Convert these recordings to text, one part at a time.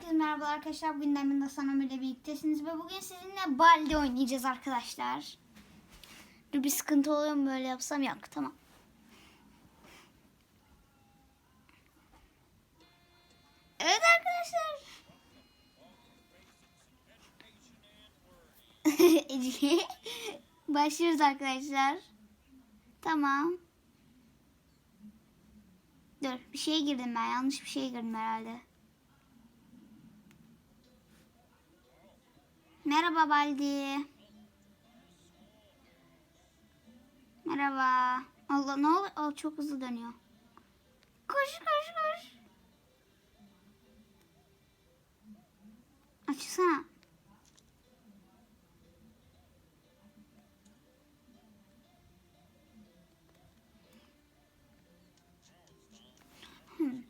Herkese merhaba arkadaşlar. Bugün Demin Sanam ile birliktesiniz ve bugün sizinle balde oynayacağız arkadaşlar. Dur bir sıkıntı oluyor mu böyle yapsam? Yok tamam. Evet arkadaşlar. Başlıyoruz arkadaşlar. Tamam. Dur bir şeye girdim ben. Yanlış bir şeye girdim herhalde. Merhaba Baldi. Merhaba. Allah ne oluyor? Aa, çok hızlı dönüyor. Koş koş koş. Açsana. Hmm.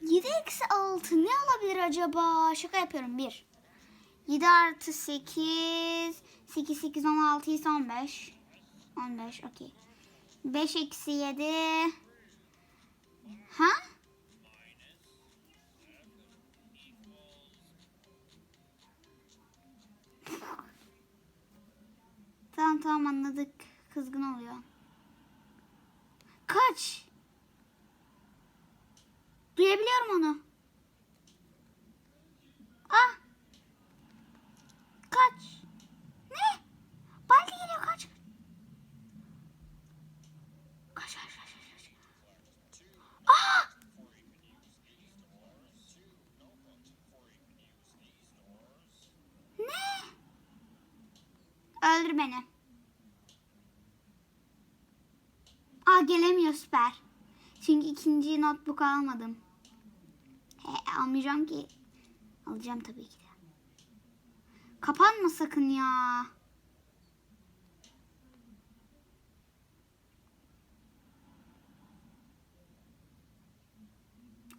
7 eksi 6 ne olabilir acaba? Şaka yapıyorum. 1. 7 artı 8. 8, 8, 16 ise 15. 15 okey. 5 eksi 7. Ha? tamam tamam anladık. Kızgın oluyor. Kaç? Duyabiliyorum onu. Ah. Kaç. Ne? Baldi geliyor kaç. Kaç kaç kaç kaç. kaç. Ah. Ne? Öldür beni. Aa gelemiyor süper. Çünkü ikinci notebook almadım. He, almayacağım ki. Alacağım tabii ki. Kapanma sakın ya.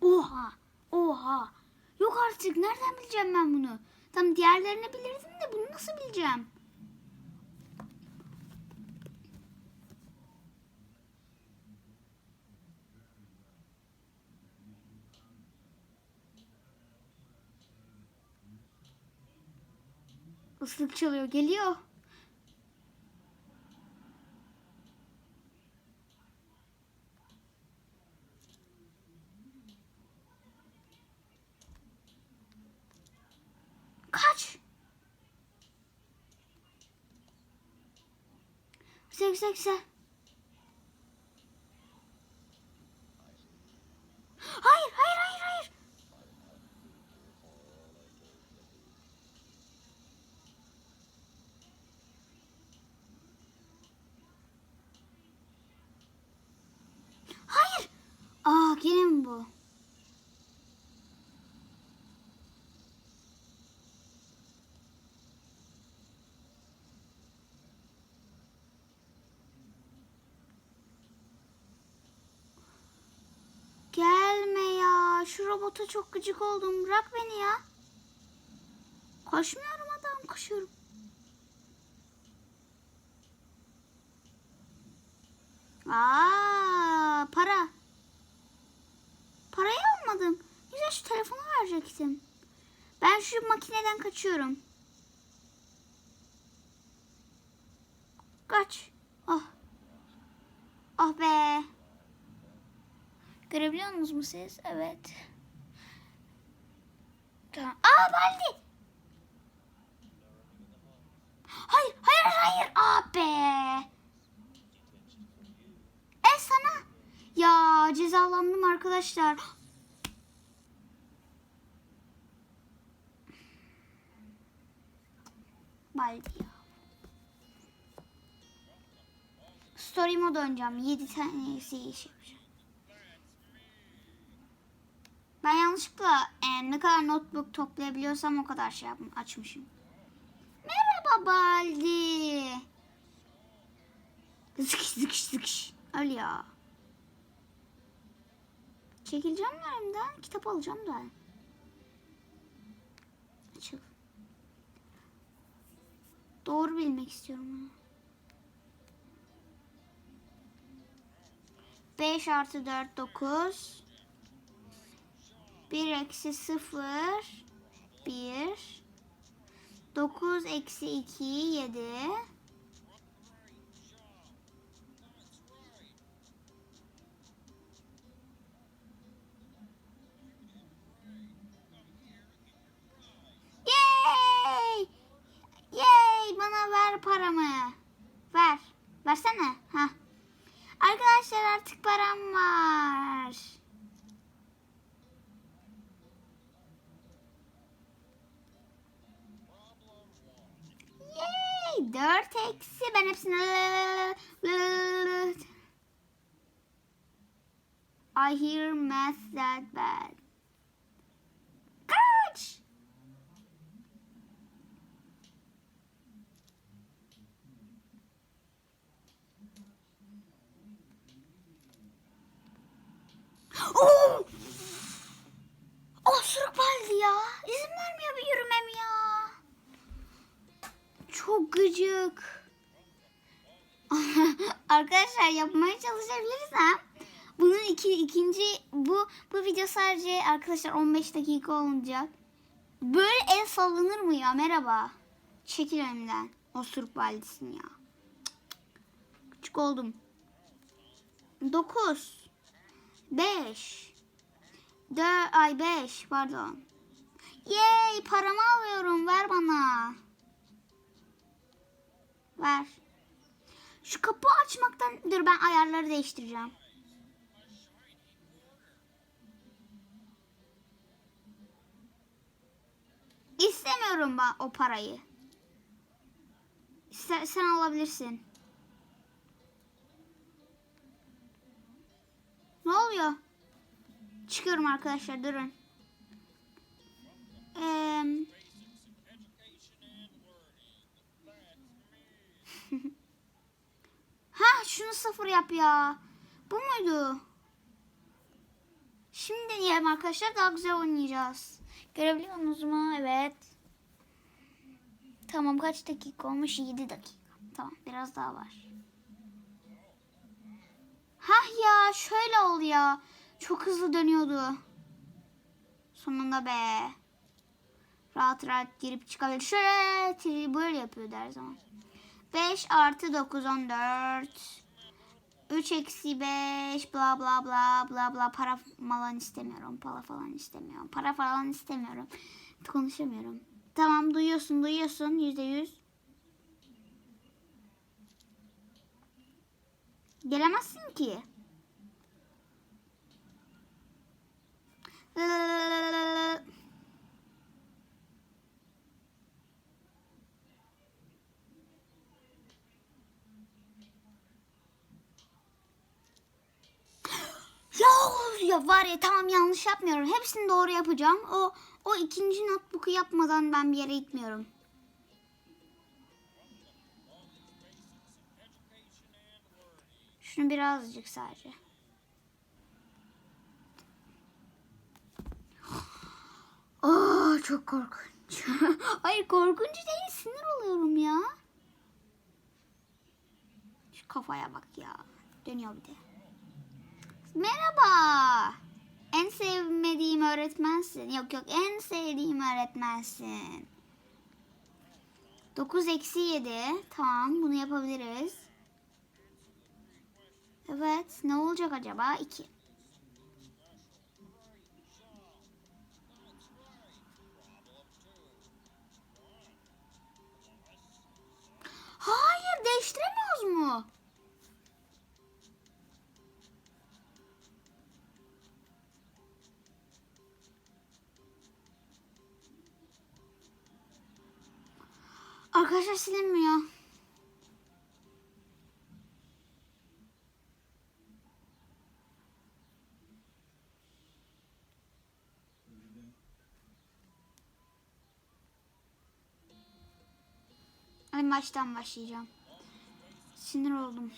Oha. Oha. Yok artık. Nereden bileceğim ben bunu? Tam diğerlerini bilirdim de bunu nasıl bileceğim? Islık çalıyor. Geliyor. Kaç? Güzel güzel güzel. Hayır hayır hayır hayır. Hayır. Aa gene mi bu? Gelme ya. Şu robota çok gıcık oldum. Bırak beni ya. Koşmuyorum adam. Koşuyorum. Aa, para. Parayı almadım. Güzel şu verecektim. Ben şu makineden kaçıyorum. Kaç. Oh. Oh be. Görebiliyor musunuz mu siz? Evet. Tamam. Aa Baldi. Hayır, hayır, hayır. Aa be. E sana. Ya cezalandım arkadaşlar. Baldi ya. Story mode oynayacağım. 7 tanesi iş yapacağım. Ben yanlışlıkla e, ne kadar notebook toplayabiliyorsam o kadar şey yapım, açmışım. Merhaba Baldi. Zıkış zıkış zıkış. Öyle ya. Çekileceğim yerimden. Kitap alacağım da. Açık. Doğru bilmek istiyorum bunu. 5 artı 4 9. 1 eksi 0 1. 9 eksi 2 7. Versene. Ha. Arkadaşlar artık param var. Yay! 4 eksi. Ben hepsini... I hear math that bad. Arkadaşlar yapmaya çalışabiliriz ha. Bunun iki, ikinci bu bu video sadece arkadaşlar 15 dakika olacak. Böyle el sallanır mı ya? Merhaba. Çekil önümden. Osuruk valdesin ya. Küçük oldum. 9 5 4 ay 5 pardon. Yay paramı alıyorum ver bana. Ver. Şu kapı açmaktan dur ben ayarları değiştireceğim. İstemiyorum ben o parayı. İster, sen alabilirsin. Ne oluyor? Çıkıyorum arkadaşlar durun. Eee... ha şunu sıfır yap ya. Bu muydu? Şimdi deneyelim arkadaşlar daha güzel oynayacağız. Görebiliyor musunuz mu? Evet. Tamam kaç dakika olmuş? 7 dakika. Tamam biraz daha var. Hah ya şöyle ol ya. Çok hızlı dönüyordu. Sonunda be. Rahat rahat girip çıkabilir. Şöyle böyle yapıyor her zaman. 5 artı 9 14. 3 eksi 5 bla bla bla bla bla para falan istemiyorum. Para falan istemiyorum. Para falan istemiyorum. Konuşamıyorum. Tamam duyuyorsun duyuyorsun yüzde yüz. Gelemezsin ki. Ya, ya tamam yanlış yapmıyorum. Hepsini doğru yapacağım. O o ikinci notebook'u yapmadan ben bir yere gitmiyorum. Şunu birazcık sadece. Aa çok korkunç. Hayır korkunç değil sinir oluyorum ya. Şu kafaya bak ya. Dönüyor bir de. Merhaba. En sevmediğim öğretmensin. Yok yok en sevdiğim öğretmensin. 9 eksi 7. Tamam bunu yapabiliriz. Evet ne olacak acaba? 2. Hayır değiştiremiyoruz mu? Arkadaşlar silinmiyor. En baştan başlayacağım. Sinir oldum.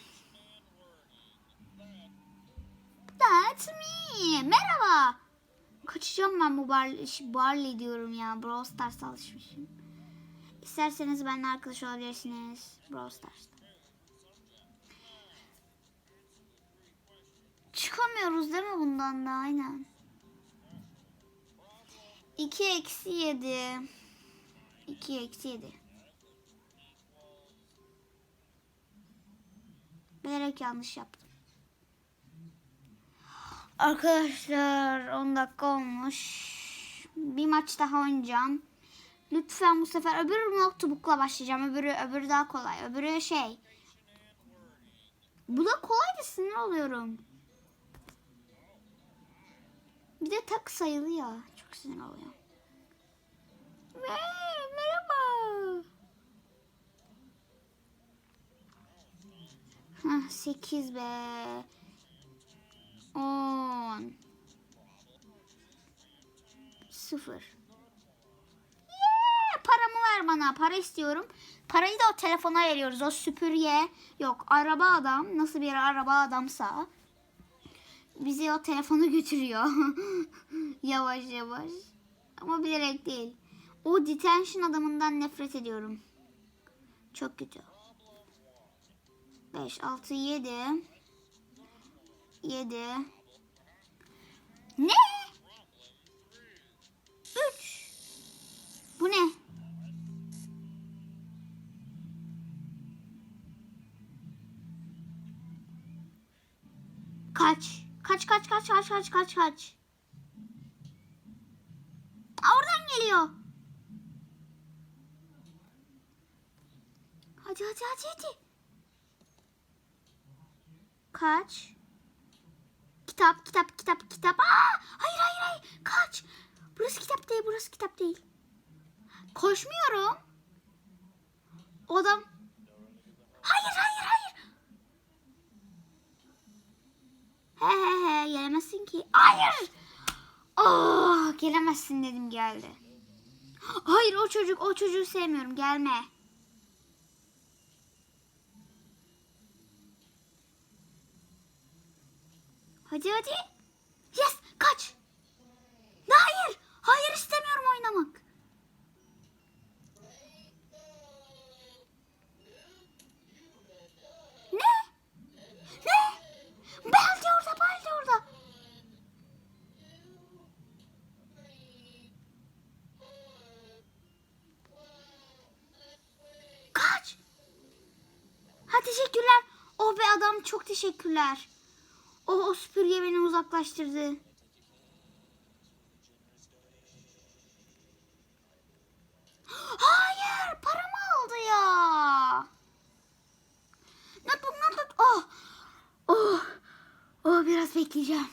That's me. Merhaba. Kaçacağım ben bu bar, Barley diyorum ya. Brawl Stars alışmışım. İsterseniz benimle arkadaş olabilirsiniz. Brawl Stars'ta. Çıkamıyoruz değil mi bundan da aynen. 2 eksi 7. 2 eksi 7. Bilerek yanlış yaptım. Arkadaşlar 10 dakika olmuş. Bir maç daha oynayacağım. Lütfen bu sefer öbür notebook'la başlayacağım. Öbürü, öbürü daha kolay. Öbürü şey. Bu da kolay da sinir oluyorum. Bir de tak sayılı ya. Çok sinir oluyor. Mer- Merhaba. Hah, 8 be. 10. 0. Bana. Para istiyorum. Parayı da o telefona veriyoruz. O süpürge. Yok araba adam. Nasıl bir araba adamsa. Bizi o telefonu götürüyor. yavaş yavaş. Ama bilerek değil. O detention adamından nefret ediyorum. Çok kötü. 5, 6, 7. 7. Ne? 3. Bu ne? Kaç? Kaç kaç kaç kaç kaç kaç Oradan geliyor. Hadi hadi hadi hadi. Kaç? Kitap kitap kitap kitap. Aa, hayır hayır hayır. Kaç. Burası kitap değil burası kitap değil. Koşmuyorum. Odam. Hayır. He he he gelemezsin ki. Hayır. Oh, gelemezsin dedim geldi. Hayır o çocuk o çocuğu sevmiyorum gelme. Hadi hadi. Yes kaç. Hayır. Hayır istemiyorum oynamak. Ne? Ne? Belki orada belki orada. Kaç. Ha teşekkürler. Oh be adam çok teşekkürler. O, o süpürge beni uzaklaştırdı. Hayır, paramı aldı ya. Notebook, notebook. Oh, oh, oh biraz bekleyeceğim.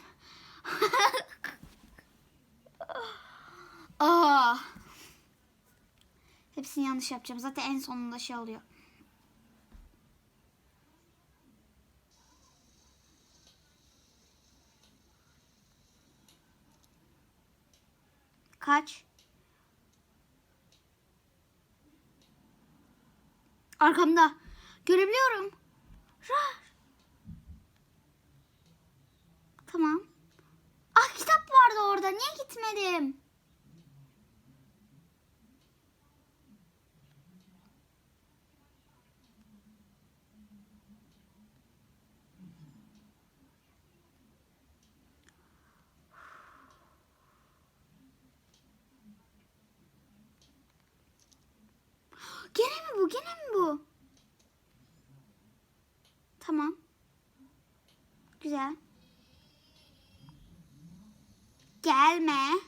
oh. Hepsini yanlış yapacağım. Zaten en sonunda şey oluyor. Kaç? Arkamda. Görebiliyorum. Tamam. Ah kitap vardı orada. Niye gitmedim? Gene mi bu? Gene mi bu? Tamam. Güzel. Gelme.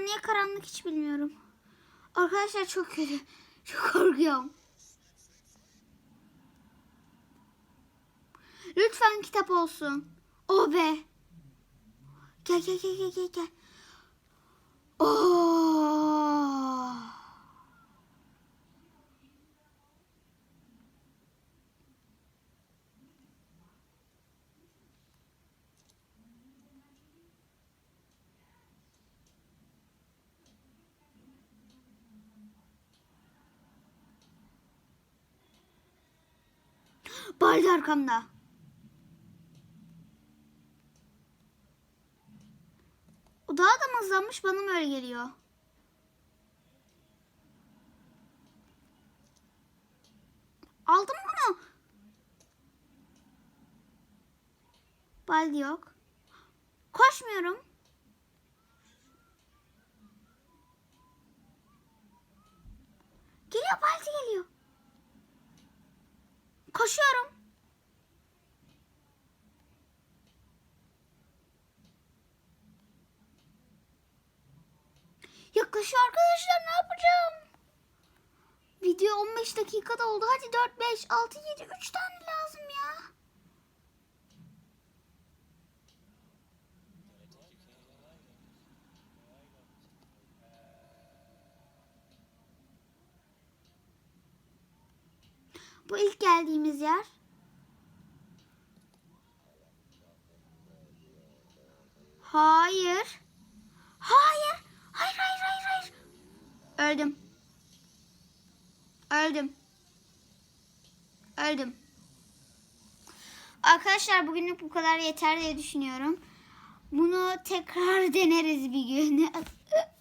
Bunlar niye karanlık hiç bilmiyorum. Arkadaşlar çok kötü. Çok korkuyorum. Lütfen kitap olsun. Oh be. Gel gel gel gel gel. Oh. Baldi arkamda. O daha da mı hızlanmış bana mı öyle geliyor? Aldım bunu. Baldi yok. Koşmuyorum. Geliyor Baldi geliyor. Koşuyorum. Yaklaşıyor arkadaşlar ne yapacağım? Video 15 dakikada oldu. Hadi 4, 5, 6, 7, 3 tane lazım ya. Bu ilk geldiğimiz yer. Hayır. Hayır. Hayır hayır hayır hayır. Öldüm. Öldüm. Öldüm. Arkadaşlar bugünlük bu kadar yeter diye düşünüyorum. Bunu tekrar deneriz bir gün.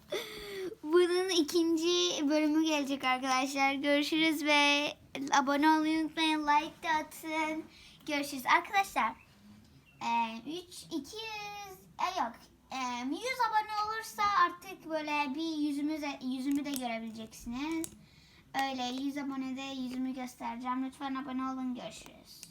Bunun ikinci bölümü gelecek arkadaşlar. Görüşürüz ve abone olmayı unutmayın. Like de atın. Görüşürüz arkadaşlar. Ee, 3 200 e, yok. Ee, 100 abone olursa artık böyle bir yüzümüze yüzümü de görebileceksiniz. Öyle 100 abonede yüzümü göstereceğim. Lütfen abone olun. Görüşürüz.